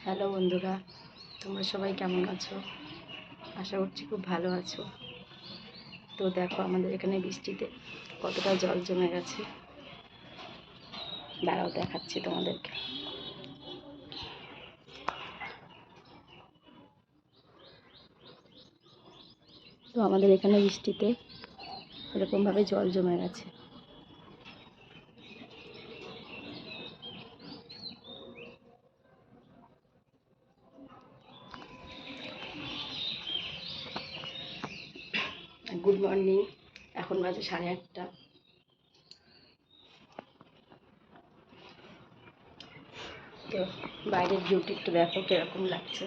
Hello বন্ধুরা, তোমরা সবাই কেমন আছো? আশা করছি খুব ভালো আছো। তো দেখো আমাদের এখানে বৃষ্টিতে কতটা জল জমে গেছে। দাঁড়াও দেখাচ্ছি তোমাদেরকে। তো আমাদের এখানে বৃষ্টিতে এরকমভাবে জল জমে গেছে। গুড মর্নিং এখন বাজে সাড়ে আটটা। তো বাইরের ভিউটি একটু দেখো কীরকম লাগছে।